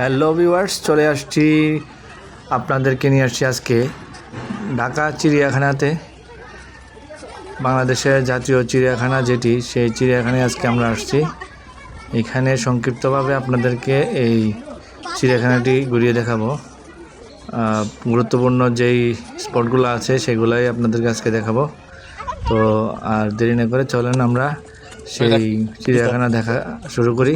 Hello viewers চলে আসছি। আপনাদেরকে নিয়ে আসছি আজকে ঢাকা চিড়িয়াখানাতে বাংলাদেশের জাতীয় চিড়িয়াখানা যেটি সেই চিড়িয়াখানায় আজকে আমরা আসছি। এখানে সংক্ষিপ্তভাবে আপনাদেরকে এই চিড়িয়াখানাটি ঘুরিয়ে দেখাবো। গুরুত্বপূর্ণ যেই স্পটগুলো আছে সেগুলাই আপনাদেরকে আজকে দেখাবো। তো আর দেরি না করে চলেন আমরা সেই চিড়িয়াখানা দেখা শুরু করি।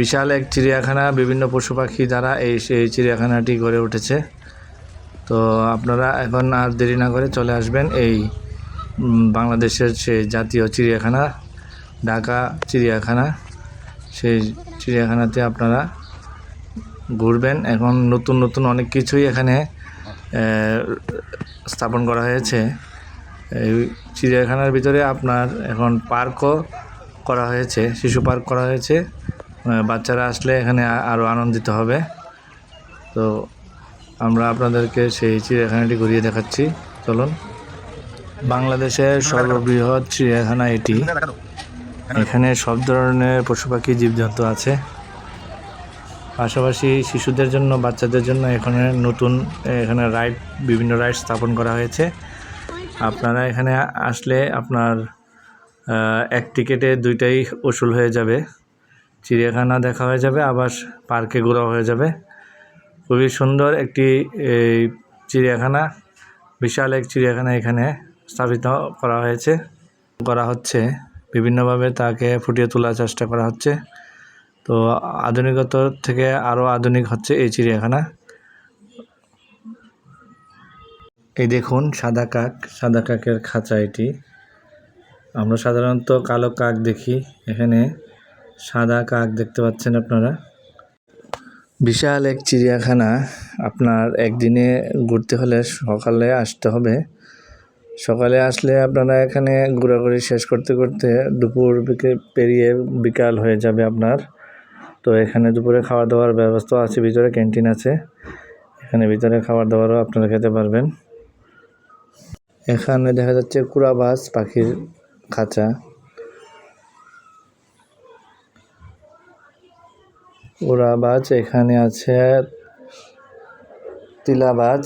বিশাল এক চিড়িয়াখানা, বিভিন্ন পশু পাখি দ্বারা এই সেই চিড়িয়াখানাটি গড়ে উঠেছে। তো আপনারা এখন আর দেরি না করে চলে আসবেন এই বাংলাদেশের সেই জাতীয় চিড়িয়াখানা, ঢাকা চিড়িয়াখানা। সেই চিড়িয়াখানাতে আপনারা ঘুরবেন। এখন নতুন নতুন অনেক কিছুই এখানে স্থাপন করা হয়েছে। এই চিড়িয়াখানার ভিতরে আপনার এখন পার্কও করা হয়েছে শিশু পার্ক করা হয়েছে। বাচ্চারা আসলে এখানে আরও আনন্দিত হবে। তো আমরা আপনাদেরকে সেই চিড়িয়াখানাটি ঘুরিয়ে দেখাচ্ছি। চলুন। বাংলাদেশের সর্ববৃহৎ চিড়িয়াখানা এটি। এখানে সব ধরনের পশু পাখি জীবজন্তু আছে। পাশাপাশি শিশুদের জন্য বাচ্চাদের জন্য এখানে নতুন এখানে রাইড বিভিন্ন রাইড স্থাপন করা হয়েছে। আপনারা এখানে আসলে আপনার এক টিকেটে দুইটাই উসুল হয়ে যাবে। চিড়িয়াখানা দেখা হয়ে যাবে, আবার পার্কে ঘোরা হয়ে যাবে। খুবই সুন্দর একটি, এই, চিড়িয়াখানা, বিশাল এক চিড়িয়াখানা এখানে স্থাপিত করা হয়েছে। করা হচ্ছে, বিভিন্নভাবে তাকে ফুটিয়ে তোলার চেষ্টা করা হচ্ছে। তো আধুনিকত থেকে আরও আধুনিক হচ্ছে এই চিড়িয়াখানা। এই দেখুন, সাদা কাক, সাদা কাকের খাঁচা এটি। আমরা সাধারণত কালো কাক দেখি। এখানে সাদা কাক দেখতে পাচ্ছেন আপনারা। বিশাল এক চিড়িয়াখানা। আপনার একদিনে ঘুরতে হলে সকালে আসতে হবে। সকালে আসলে আপনারা এখানে ঘোরাঘুরি শেষ করতে করতে দুপুর পেরিয়ে বিকাল হয়ে যাবে আপনার। তো এখানে দুপুরে খাওয়া দাওয়ার ব্যবস্থা আছে, ভিতরে ক্যান্টিন আছে। এখানে ভিতরে খাবার দাবারও আপনারা খেতে পারবেন। এখানে দেখা যাচ্ছে কুড়াবাস পাখির খাঁচা। উড়াবাজ এখানে আছে তিলাবাজ।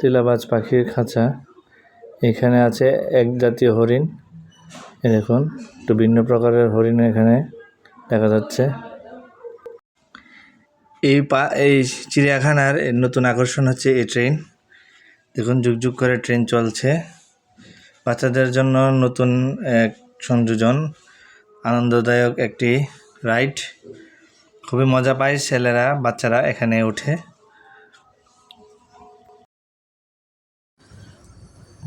তিলাবাজ পাখির খাঁচা। এখানে আছে এক জাতীয় হরিণ। এই দেখুন, একটু ভিন্ন প্রকারের হরিণ এখানে দেখা যাচ্ছে। এই পা, এই চিড়িয়াখানার নতুন আকর্ষণ হচ্ছে এই ট্রেন। দেখুন, যুগ যুগ করে ট্রেন চলছে। বাচ্চাদের জন্য নতুন এক সংযোজন, আনন্দদায়ক একটি রাইড। খুবই মজা পায় ছেলেরা, বাচ্চারা এখানে ওঠে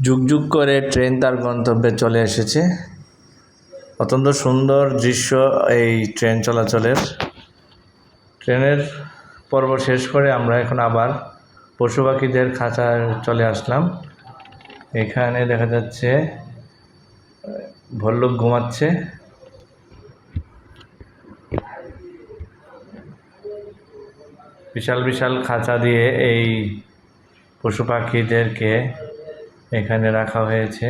যুগ যুগ করে ট্রেন তার গন্তব্যে চলে এসেছে। অত্যন্ত সুন্দর দৃশ্য এই ট্রেন চলাচলের। ট্রেনের পর্ব শেষ করে আমরা এখন আবার পশু পাখিদের খাঁচায় চলে আসলাম। এখানে দেখা যাচ্ছে ভল্লুক ঘুমাচ্ছে। বিশাল বিশাল খাঁচা দিয়ে এই পশু পাখিদেরকে এখানে রাখা হয়েছে।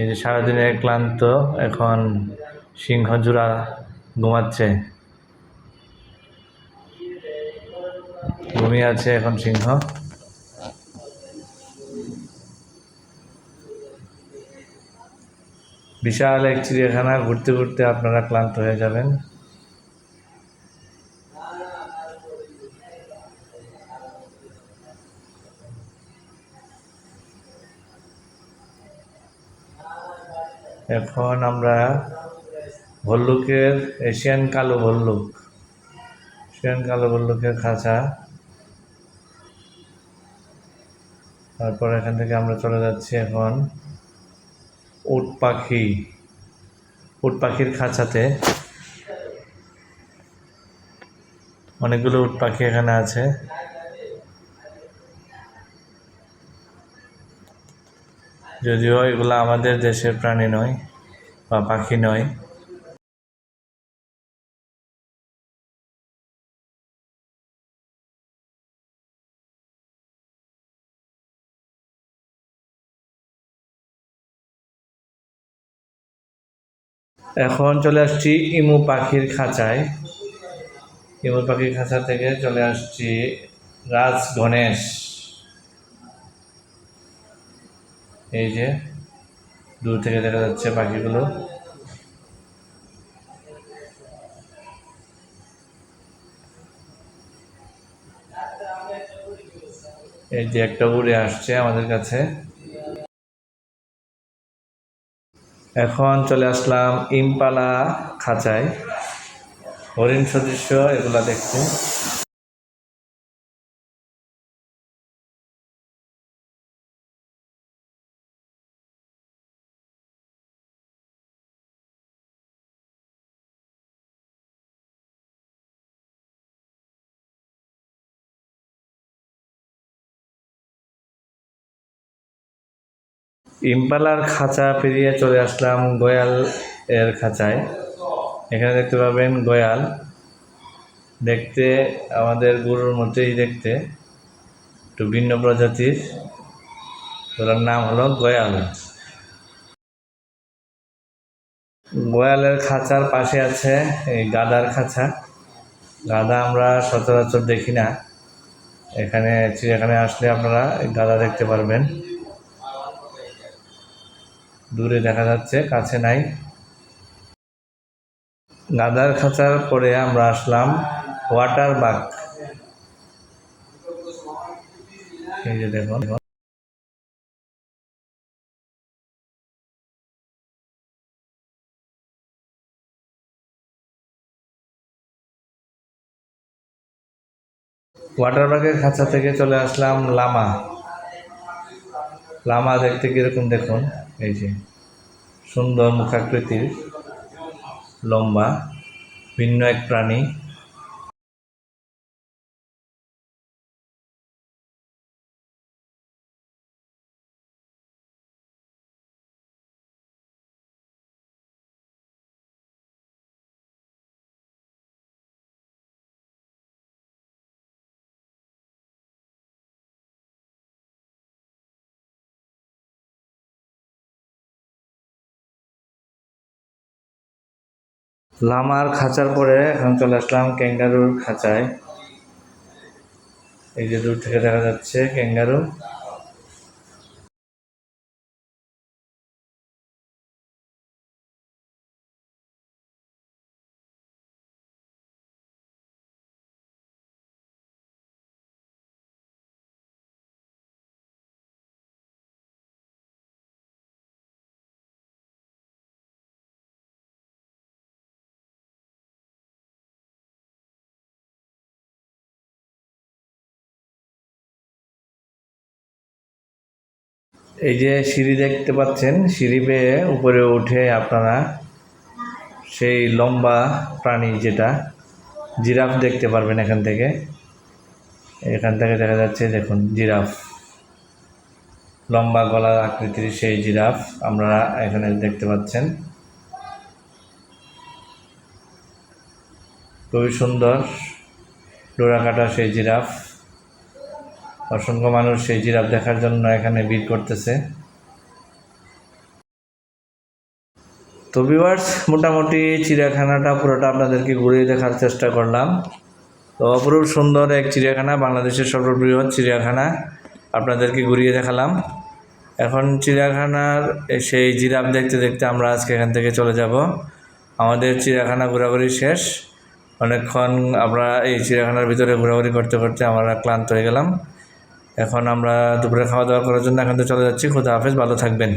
এই যে সারাদিনের ক্লান্ত, এখন সিংহজোড়া ঘুমাচ্ছে। ঘুমিয়ে আছে এখন সিংহ। বিশাল এক চিড়িয়াখানা ঘুরতে ঘুরতে আপনারা ক্লান্ত হয়ে যাবেন। এখন আমরা ভল্লুকের এশিয়ান কালো ভল্লুক, এশিয়ান কালো ভল্লুকের খাঁচা। তারপর এখান থেকে আমরা চলে যাচ্ছি এখন। উট পাখি, উট পাখির খাঁচাতে। অনেকগুলো উট পাখি এখানে আছে। যদিও এগুলো আমাদের দেশের প্রাণী নয় বা পাখি নয়। এখন চলে আসছি ইমু পাখির খাঁচায়। ইমু পাখির খাঁচা থেকে চলে আসছি রাজ গণেশ। এই যে, দূর থেকে দেখা যাচ্ছে পাখিগুলো। এই যে একটা উড়ে আসছে আমাদের কাছে। এখন চলে আসলাম ইমপালা খাঁচায়। হরিণ সদৃশ্য এগুলা দেখতে। ইম্পালার খাঁচা পেরিয়ে চলে আসলাম গয়াল এর খাঁচায়। এখানে দেখতে পাবেন গয়াল। দেখতে, আমাদের গরুর মতোই দেখতে। একটু ভিন্ন প্রজাতির। ওটার নাম হলো গয়াল। গয়ালের খাঁচার পাশে আছে এই গাদার খাঁচা। গাদা আমরা সচরাচর দেখি না। এখানে, চিড়িয়াখানায় আসলে আপনারা গাদা দেখতে পারবেন। দূরে দেখা যাচ্ছে, কাছে নাই। গাদার খাঁচার পরে আমরা আসলাম ওয়াটার বাগ এই যে দেখুন। ওয়াটার পার্কের খাঁচা থেকে চলে আসলাম লামা। লামা দেখতে কীরকম দেখুন? এই যে সুন্দর মুখাকৃতির লম্বা ভিন্ন এক প্রাণী। লামার খাঁচার পরে এখন চলে আসলাম ক্যাঙ্গারুর খাঁচায়। এই যে দূর থেকে দেখা যাচ্ছে ক্যাঙ্গারু। এই যে সিঁড়ি দেখতে পাচ্ছেন, সিঁড়ি বেয়ে উপরে উঠে আপনারা সেই লম্বা প্রাণী যেটা, জিরাফ দেখতে পারবেন এখান থেকে। এখান থেকে দেখা যাচ্ছে, দেখুন, জিরাফ। লম্বা গলার আকৃতির সেই জিরাফ আমরা এখানে দেখতে পাচ্ছেন। খুবই সুন্দর ডোরা কাটা সেই জিরাফ। অসংখ্য মানুষ সেই জিরাফ দেখার জন্য এখানে ভিড় করতেছে। তো ভিউয়ার্স মোটামুটি চিড়িয়াখানাটা পুরোটা আপনাদেরকে ঘুরিয়ে দেখার চেষ্টা করলাম। তো অপরূপ সুন্দর এক চিড়িয়াখানা, বাংলাদেশের সর্ববৃহৎ চিড়িয়াখানা, আপনাদেরকে ঘুরিয়ে দেখালাম। এখন চিড়িয়াখানার সেই জিরাফ দেখতে দেখতে আমরা আজকে এখান থেকে চলে যাব। আমাদের চিড়িয়াখানা ঘোরাঘুরি শেষ। অনেকক্ষণ আমরা এই চিড়িয়াখানার ভিতরে ঘোরাঘুরি করতে করতে আমরা ক্লান্ত হয়ে গেলাম। এখন আমরা দুপুরে খাওয়া দাওয়া করার জন্য এখন তো চলে যাচ্ছি। খুদা হাফেজ, ভালো থাকবেন।